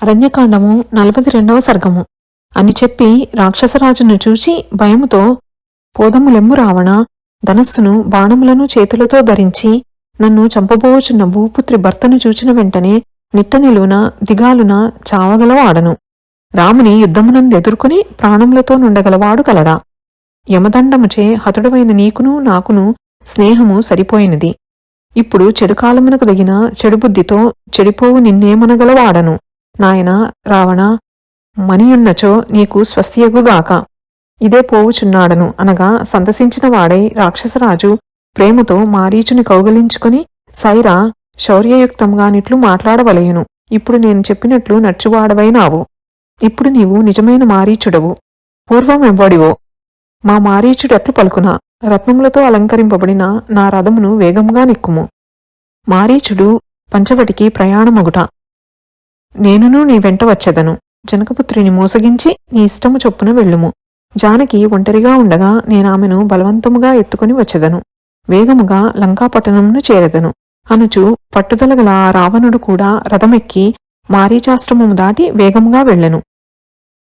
అరణ్యకాండము నలభై రెండవ సర్గము. అని చెప్పి రాక్షసరాజును చూచి భయముతో పోదములెమ్ము రావణ ధనస్సును బాణములను చేతులతో ధరించి నన్ను చంపబోచున్న భూపుత్రి భర్తను చూచిన వెంటనే నిట్ట నిలువున దిగాలున చావగలవాడను రాముని యుద్ధమునందు ఎదుర్కొని ప్రాణములతో నుండగలవాడు కలడా. యమదండముచే హతుడవైన నీకును నాకును స్నేహము సరిపోయినది. ఇప్పుడు చెడుకాలమునకు దగిన చెడు బుద్ధితో చెడిపోవు నిన్నేమనగలవాడను నాయనా రావణ మనియున్నచో నీకు స్వస్తియగుగాక. ఇదే పోవుచున్నాడను అనగా సంతసించిన వాడై రాక్షసరాజు ప్రేమతో మారీచుని కౌగలించుకుని సైరా శౌర్యయుక్తంగానిట్లు మాట్లాడవలయును. ఇప్పుడు నేను చెప్పినట్లు నడుచువాడవైనావు. ఇప్పుడు నీవు నిజమైన మారీచుడవు. పూర్వం ఎవ్వడివో. మా మారీచుడట్లు పలుకున రత్నములతో అలంకరింపబడిన నా రథమును వేగంగా నిక్కుము. మారీచుడు పంచవటికి ప్రయాణమగుట. నేనును నీ వెంట వచ్చెదను. జనకపుత్రిని మోసగించి నీ ఇష్టము చొప్పున వెళ్ళుము. జానకి ఒంటరిగా ఉండగా నేనామెను బలవంతముగా ఎత్తుకుని వచ్చెదను. వేగముగా లంకాపట్టణమును చేరెదను. అనుచు పట్టుదలగల ఆ రావణుడు కూడా రథమెక్కి మారీచాశ్రమము దాటి వేగముగా వెళ్ళెను.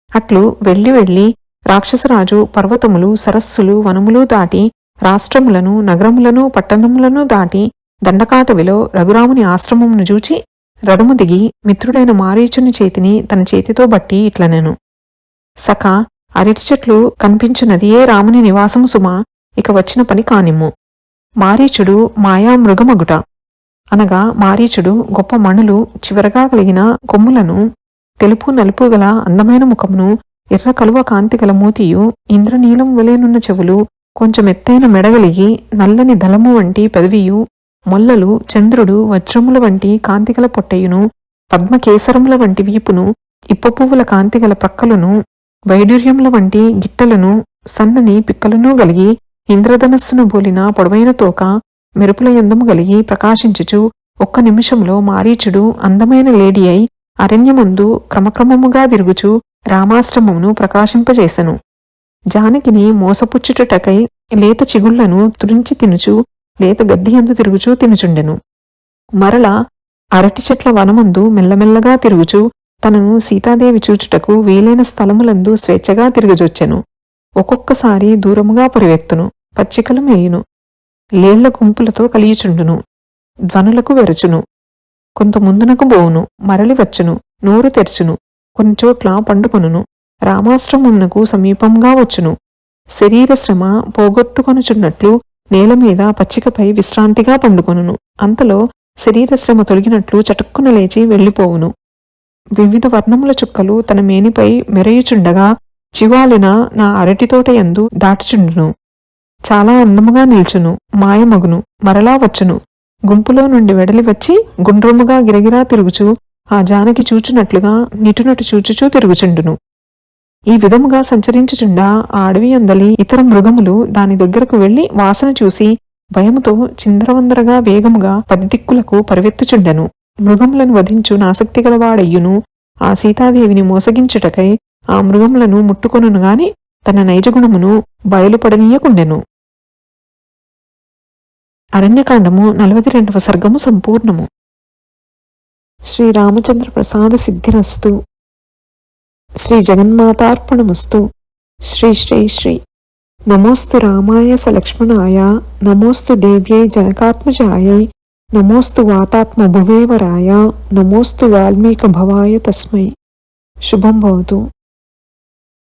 అట్లు వెళ్ళి వెళ్ళి రాక్షసరాజు పర్వతములు సరస్సులు వనములు దాటి రాష్ట్రములను నగరములను పట్టణములను దాటి దండకాటవిలో రఘురాముని ఆశ్రమమును చూచి రడుము దిగి మిత్రుడైన మారీచుని చేతిని తన చేతితో బట్టి ఇట్లనెను. సఖ అరటి చెట్లు కనిపించునదియే రాముని నివాసము సుమ ఇక వచ్చిన పని కానిమ్ము. మారీచుడు మాయా మృగమగుట అనగా మారీచుడు గొప్ప మణులు చివరగా కలిగిన కొమ్ములను తెలుపు నలుపు గల అందమైన ముఖమును ఎర్ర కలువ కాంతి గల మూతియు ఇంద్రనీలం వలేనున్న చెవులు కొంచెం ఎత్తైన మెడగలిగి నల్లని దళము వంటి పెదవియు మొల్లలు చంద్రుడు వజ్రముల వంటి కాంతిగల పొట్టయును పద్మకేసరముల వంటి వీపును ఇప్పపువ్వుల కాంతిగల ప్రక్కలను వైడూర్యముల వంటి గిట్టలను సన్నని పిక్కలను గలిగి ఇంద్రధనస్సును బోలిన పొడవైన తోక మెరుపుల ఎందము గలిగి ప్రకాశించుచు ఒక్క నిమిషంలో మారీచుడు అందమైన లేడీ అయి అరణ్యమందు క్రమక్రమముగా తిరుగుచు రామాశ్రమమును ప్రకాశింపజేసెను. జానకిని మోసపుచ్చుటకై లేత చిగుళ్ళను తురించి తినుచు లేత గడ్డియందు తిరుగుచూ తినుచుండెను. మరల అరటి చెట్ల వనమందు మెల్లమెల్లగా తిరుగుచూ తనను సీతాదేవి చూచుటకు వీలైన స్థలములందు స్వేచ్ఛగా తిరగజొచ్చెను ఒక్కొక్కసారి దూరముగా పరివెత్తును పచ్చికలు మేయును లేళ్ళ గుంపులతో కలియుచుండును ధ్వనులకు వెరచును కొంత ముందునకు బోవును మరలి వచ్చును నోరు తెరచును కొన్ని చోట్ల పండుకొనును రామాశ్రమమునకు సమీపంగా వచ్చును. శరీర శ్రమ పోగొట్టుకొనుచున్నట్లు నేల మీద పచ్చికపై విశ్రాంతిగా పండుకొనును. అంతలో శరీరశ్రమ తొలగినట్లు చటుక్కున లేచి వెళ్ళిపోవును. వివిధ వర్ణముల చుక్కలు తన మేనిపై మెరయుచుండగా చివాలిన నా అరటి తోట యందు దాటుచుండును. చాలా అందముగా నిల్చును మాయమగును మరలా వచ్చును. గుంపులో నుండి వెడలి వచ్చి గుండ్రముగా గిరగిరా తిరుగుచు ఆ జానకి చూచునట్లుగా నిటునటు చూచుచూ తిరుగుచుండును. ఈ విధముగా సంచరించుచుండా ఆ అడవి అందలి ఇతర మృగములు దాని దగ్గరకు వెళ్ళి వాసన చూసి భయముతో చిందరవందరగా వేగముగా పదిదిక్కులకు పరివెత్తుచుండెను. మృగములను వధించు నాసక్తి గలవాడయ్యును. ఆ సీతాదేవిని మోసగించుటకై ఆ మృగములను ముట్టుకొనును గాని తన నైజగుణమును బయలుపడనీయకుండెను. అరణ్యకాండము నలభై రెండవ సర్గము సంపూర్ణము. శ్రీరామచంద్ర ప్రసాద సిద్ధిరస్తు. శ్రీ జగన్మాతార్పణమస్తు శ్రీ శ్రీ శ్రీ నమోస్తు రామాయ సలక్ష్మణాయ నమోస్తు దేవ్యై జనకాత్మజాయై నమోస్తు వాతాత్మ భువేవరాయ నమోస్తు వాల్మీక భవాయ తస్మై శుభం భవతు